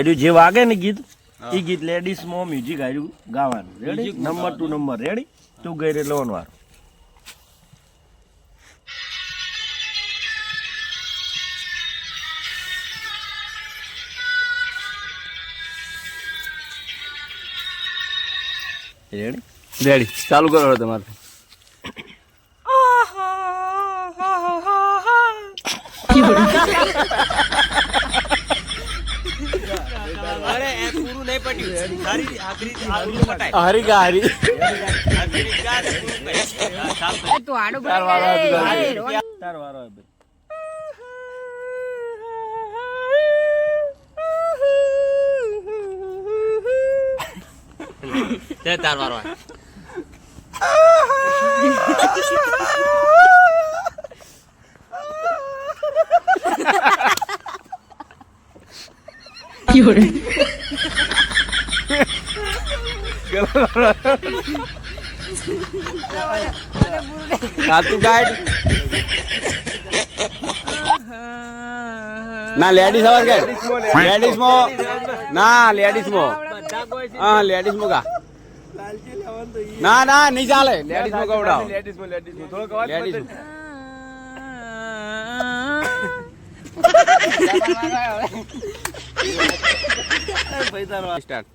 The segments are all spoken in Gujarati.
એનું જે વાગે ને ગીત એ ગીત લેડીઝમાં મ્યુઝિક આવ્યું ગાવાનું. Ready number two number ready તું ગઈ રે લોન વાળું રેડી રેડી ચાલુ કરો તમારે. અરે એ પૂરું નહીં પટ્યું સારી આખરી આખરી પટાય હારી કા હારી પૂરું કઈ ચાલ તો. આડો તાર વારો. તાર વારો તે તાર વારો આવે. સાતું ગાઈડ ના લેડીઝ અવાજ ગાઈડ લેડીઝ મો? ના લેડીઝ મો. હા લેડીઝ મો ગા ના ના, નહીં ચાલે. લેડીઝ મો ગવડાવો. લેડીઝ સ્ટાર્ટ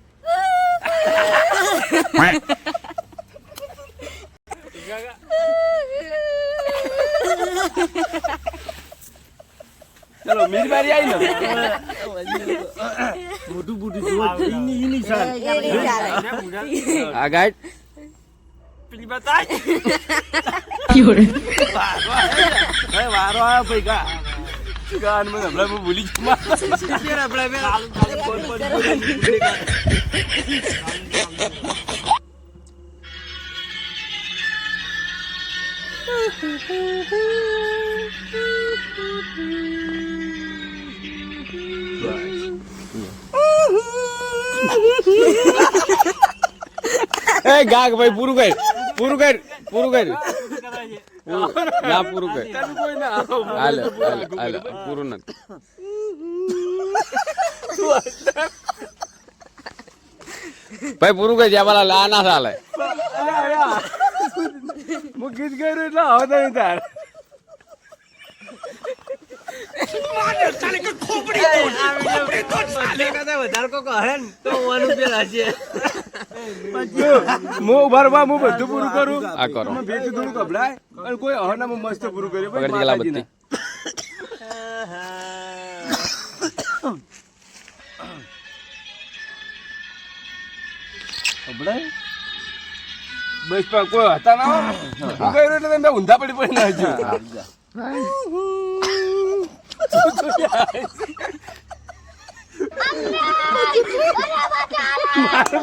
ચલો મીરબારી આવી ને મોટું મોટું જુઓ ઈની ઈની સાલ. આ ગાઈડ પેલી બતાય વારો આવે ભાઈ ગા. ગાન મને હમણાં હું ભૂલી ગયો ફેર આપણે કર. એ ગાગ ભાઈ, પૂરું કર પૂરું કર પૂરું કર ના પૂરું કર હાલે હાલે જ્યાં પેલા ના ચાલે હું ગીત કર્યું એટલે હવે નહીં તાર બદલે કરતા વધારે કોક હરે તો વન રૂપિયા હશે. હું ઊભા રહો, હું બધું પૂરું કરું. આ કરો. ભેજું થોડું ગભરાય અને કોઈ હવાનામાં મસ્ત પૂરું કર્યું ગલા માતાજીને. બત્તી સંભળાય? બસ પણ કોઈ હતા ના હું કર્યું એટલે તમે ઊંધા પડી પડી ના હજુ.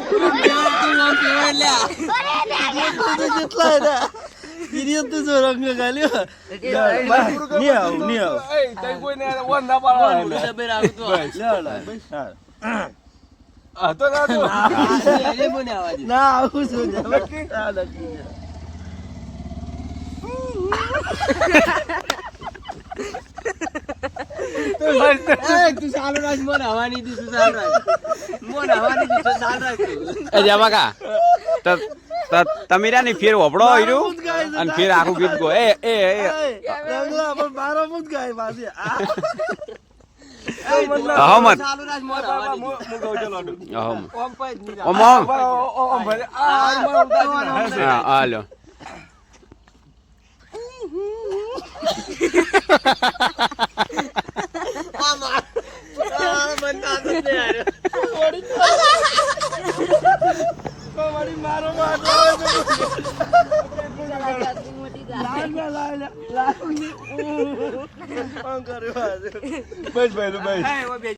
નહીં આવું નહીં આવું એ, તઈ કોઈને ઓન ના પાડવાનું. ડબ્બે રાખું તો. લે, લે, હા. હતો ના તો. એને મને આવવા ના આવું શું છે? હા, નક્કી તું ચાલુ રાખ મોન હવાની દી તું ચાલુ રાખ. મોન હવાની દી તું ચાલુ રાખ એ જમા કા તો તો તમે રહ્યા ને ફેર હોપડો હીરું? અને ફેર આખું ગીત ગો. એ એ એ. રંગલા, મુજ ગાય પાછી. અહમદ. ચાલુ રાખ મોન હવાની દી. અહમદ ઓમ પર જ નહીં રાખ. ઓમ ઓમ ઓ, ઓ, ઓ, ભલે. આ, આ, મારો ઉતારી ના. હા આ લ્યો આ મને તો આદત નહીં હારે. લાલ. બસ ભાઈ બસ